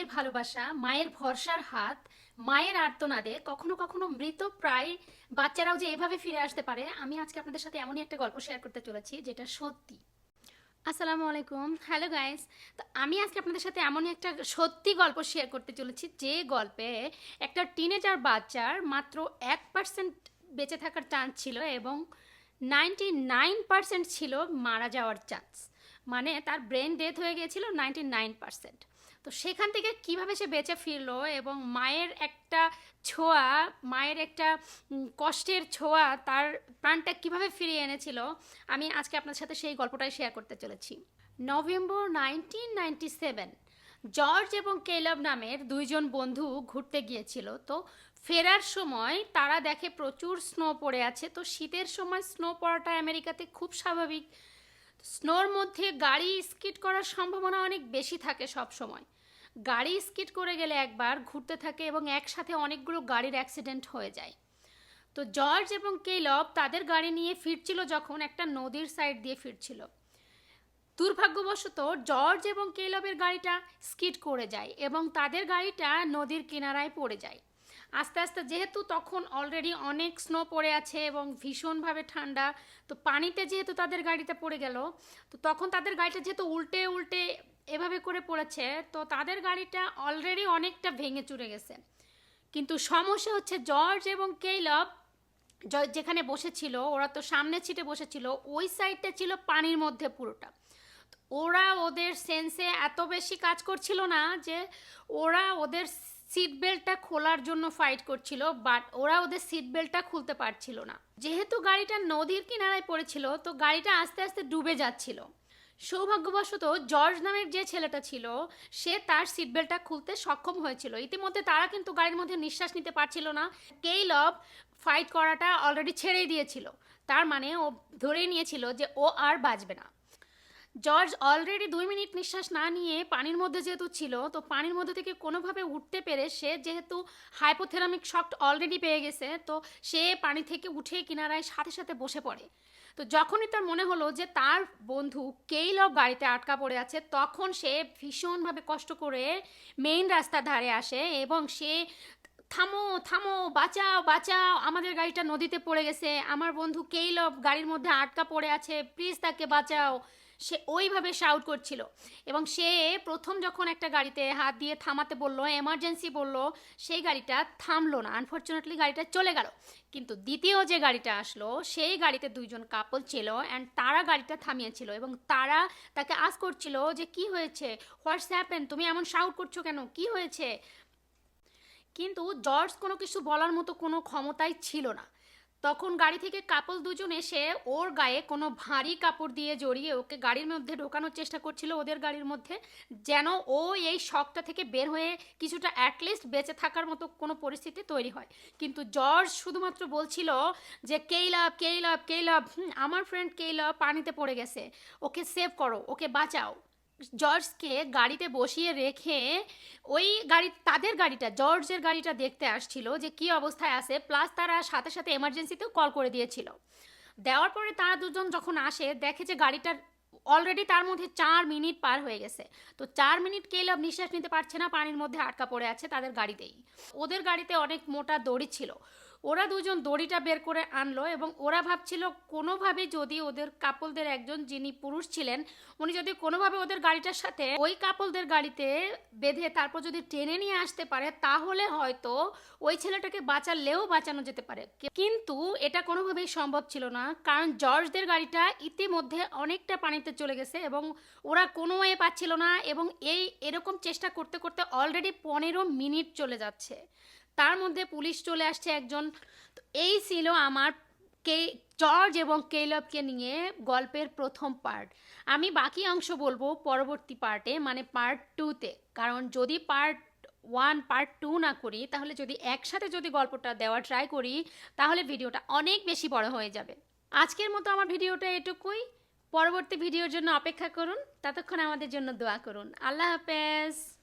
মায়ের ভালোবাসা, মায়ের ভরসার হাত, মায়ের আর্তনাদে কখনো কখনো মৃত প্রায় বাচ্চারাও যে এভাবে ফিরে আসতে পারে, আমি আজকে আপনাদের সাথে এমনই একটা গল্প শেয়ার করতে চলেছি যেটা সত্যি। আসসালামু আলাইকুম। হ্যালো গাইস তো আমি আজকে আপনাদের সাথে এমনই একটা সত্যি গল্প শেয়ার করতে চলেছি যে গল্পে একটা টিনেজার বাচ্চার মাত্র এক পার্সেন্ট বেঁচে থাকার চান্স ছিল এবং নাইনটি নাইন পার্সেন্ট ছিল মারা যাওয়ার চান্স মানে তার ব্রেন ডেথ হয়ে গিয়েছিল নাইনটি নাইন পার্সেন্ট তো সেখান থেকে কীভাবে সে বেঁচে ফিরলো এবং মায়ের একটা ছোঁয়া, মায়ের একটা কষ্টের ছোঁয়া তার প্রাণটা কীভাবে ফিরিয়ে এনেছিল, আমি আজকে আপনার সাথে সেই গল্পটাই শেয়ার করতে চলেছি। November nineteen ninety seven, George এবং কেলব নামের দুইজন বন্ধু ঘুরতে গিয়েছিল। তো ফেরার সময় তারা দেখে প্রচুর স্নো পড়ে আছে। তো শীতের সময় স্নো পড়াটা আমেরিকাতে খুব স্বাভাবিক। স্নোর মধ্যে গাড়ি স্কিড করার সম্ভাবনা অনেক বেশি থাকে সব সময়। গাড়ি স্কিড করে গেলে একবার ঘুরতে থাকে এবং একসাথে অনেকগুলো গাড়ির অ্যাক্সিডেন্ট হয়ে যায়। তো জর্জ এবং কেলব তাদের গাড়ি নিয়ে ফিরছিল যখন একটা নদীর সাইড দিয়ে ফিরছিল। দুর্ভাগ্যবশত জর্জ এবং কেলবের গাড়িটা স্কিড করে যায় এবং তাদের গাড়িটা নদীর কিনারায় পড়ে যায়। আস্তে আস্তে যেহেতু তখন অলরেডি অনেক স্নো পড়ে আছে এবং ভীষণভাবে ঠান্ডা, তো পানিতে যেহেতু তাদের গাড়িটা পড়ে গেল, তো তখন তাদের গাড়িটা যেহেতু উল্টে উল্টে এভাবে করে পড়েছে, তো তাদের গাড়িটা অলরেডি অনেকটা ভেঙে চুরে গেছে। কিন্তু সমস্যা হচ্ছে জর্জ এবং কেইলব যেখানে বসেছিল, ওরা তো সামনে ছিটে বসেছিল, ওই সাইডটা ছিল পানির মধ্যে পুরোটা। ওরা ওদের সেন্সে এত বেশি কাজ করছিল না যে ওরা ওদের সিট বেল্টটা খোলার জন্য ফাইট করছিল বাট ওরা ওদের সিট বেল্টটা খুলতে পারছিল না। যেহেতু গাড়িটা নদীর কিনারায় পড়েছিল, তো গাড়িটা আস্তে আস্তে ডুবে যাচ্ছিল। সৌভাগ্যবশত জর্জ নামের যে ছেলেটা ছিল, সে তার সিট বেল্টটা খুলতে সক্ষম হয়েছিল। ইতিমধ্যে তারা কিন্তু গাড়ির মধ্যে নিঃশ্বাস নিতে পারছিল না। কেইলব ফাইট করাটা অলরেডি ছেড়েই দিয়েছিল। তার মানে ও ধরেই নিয়েছিল যে ও আর বাঁচবে না। জর্জ অলরেডি দুই মিনিট নিঃশ্বাস না নিয়ে পানির মধ্যে যেহেতু ছিল, তো পানির মধ্যে থেকে কোনোভাবে উঠতে পেরে সে যেহেতু হাইপোথেরামিক শক অলরেডি পেয়ে গেছে, তো সে পানি থেকে উঠে কিনারায় সাথে সাথে বসে পড়ে। তো যখনই তার মনে হলো যে তার বন্ধু কেইলব গাড়িতে আটকা পড়ে আছে, তখন সে ভীষণভাবে কষ্ট করে মেইন রাস্তার ধারে আসে এবং সে, থামো থামো, বাঁচাও বাঁচাও, আমাদের গাড়িটা নদীতে পড়ে গেছে, আমার বন্ধু কেইলব গাড়ির মধ্যে আটকা পড়ে আছে প্লিজ তাকে বাঁচাও। সে ওইভাবে শাউট করছিল। এবং সে প্রথম যখন একটা গাড়িতে হাত দিয়ে থামাতে বলল এমার্জেন্সি বলল, সেই গাড়িটা থামলো না। আনফর্চুনেটলি গাড়িটা চলে গেল। কিন্তু দ্বিতীয় যে গাড়িটা আসলো, সেই গাড়িতে দুইজন কাপল ছিল অ্যান্ড তারা গাড়িটা থামিয়েছিল এবং তারা তাকে আস করছিল যে, কি হয়েছে? হোয়াটস হ্যাপেন তুমি এমন শাউট করছ কেন? কি হয়েছে? কিন্তু জর্জ কোনো কিছু বলার মতো কোনো ক্ষমতাই ছিল না। তখন গাড়ি থেকে কাপল দুজন এসে ওর গায়ে কোনো ভারী কাপড় দিয়ে জড়িয়ে ওকে গাড়ির মধ্যে ঢোকানোর চেষ্টা করছিল ওদের গাড়ির মধ্যে, যেন ও এই শখটা থেকে বের হয়ে কিছুটা অ্যাটলিস্ট বেঁচে থাকার মতো কোনো পরিস্থিতি তৈরি হয়। কিন্তু জর্জ শুধুমাত্র বলছিল যে কেইলাভ কেইলাভ কেইলাভ আমার ফ্রেন্ড কেইলাভ পানিতে পড়ে গেছে। ওকে সেভ করো, ওকে বাঁচাও। জর্জকে গাড়িতে বসিয়ে রেখে ওই গাড়ি, তাদের গাড়িটা, জর্জের গাড়িটা দেখতে আসছিল যে কি অবস্থায় আছে প্লাস তারা সাথে সাথে এমার্জেন্সিতেও কল করে দিয়েছিল। দেওয়ার পরে তারা দুজন যখন আসে, দেখে যে গাড়িটার অলরেডি তার মধ্যে চার মিনিট পার হয়ে গেছে। তো চার মিনিট কেলব নিঃশ্বাস নিতে পারছে না, পানির মধ্যে আটকা পড়ে আছে তাদের গাড়িতেই। ওদের গাড়িতে অনেক মোটা দড়ি ছিল। ওরা দুজন দড়িটা বের করে আনলো এবং ওরা ভাবছিল কোনোভাবে যদি ওদের কাপলদের একজন যিনি পুরুষ ছিলেন, উনি যদি কোনোভাবে ওদের গাড়িটার সাথে ওই কাপলদের গাড়িতে বেঁধে তারপর যদি টেনে নিয়ে আসতে পারে, তাহলে হয়তো ওই ছেলেটাকে বাঁচালেও বাঁচানো যেতে পারে। কিন্তু এটা কোনোভাবেই সম্ভব ছিল না, কারণ জর্জদের গাড়িটা ইতিমধ্যে অনেকটা পানিতে চলে গেছে এবং ওরা কোনো ওয়ে পাচ্ছিল না এবং এই এরকম চেষ্টা করতে করতে অলরেডি পনেরো মিনিট চলে যাচ্ছে। তার মধ্যে পুলিশ চলে আসছে একজন। এই ছিল আমার কে, জর্জ এবং কেলবকে নিয়ে গল্পের প্রথম পার্ট আমি বাকি অংশ বলব পরবর্তী পার্টে মানে পার্ট টুতে কারণ যদি পার্ট ওয়ান পার্ট টু না করি, তাহলে যদি একসাথে যদি গল্পটা দেওয়া ট্রাই করি, তাহলে ভিডিওটা অনেক বেশি বড় হয়ে যাবে। আজকের মতো আমার ভিডিওটা এটুকুই। পরবর্তী ভিডিওর জন্য অপেক্ষা করুন। ততক্ষণ আমাদের জন্য দোয়া করুন। আল্লাহ হাফেজ।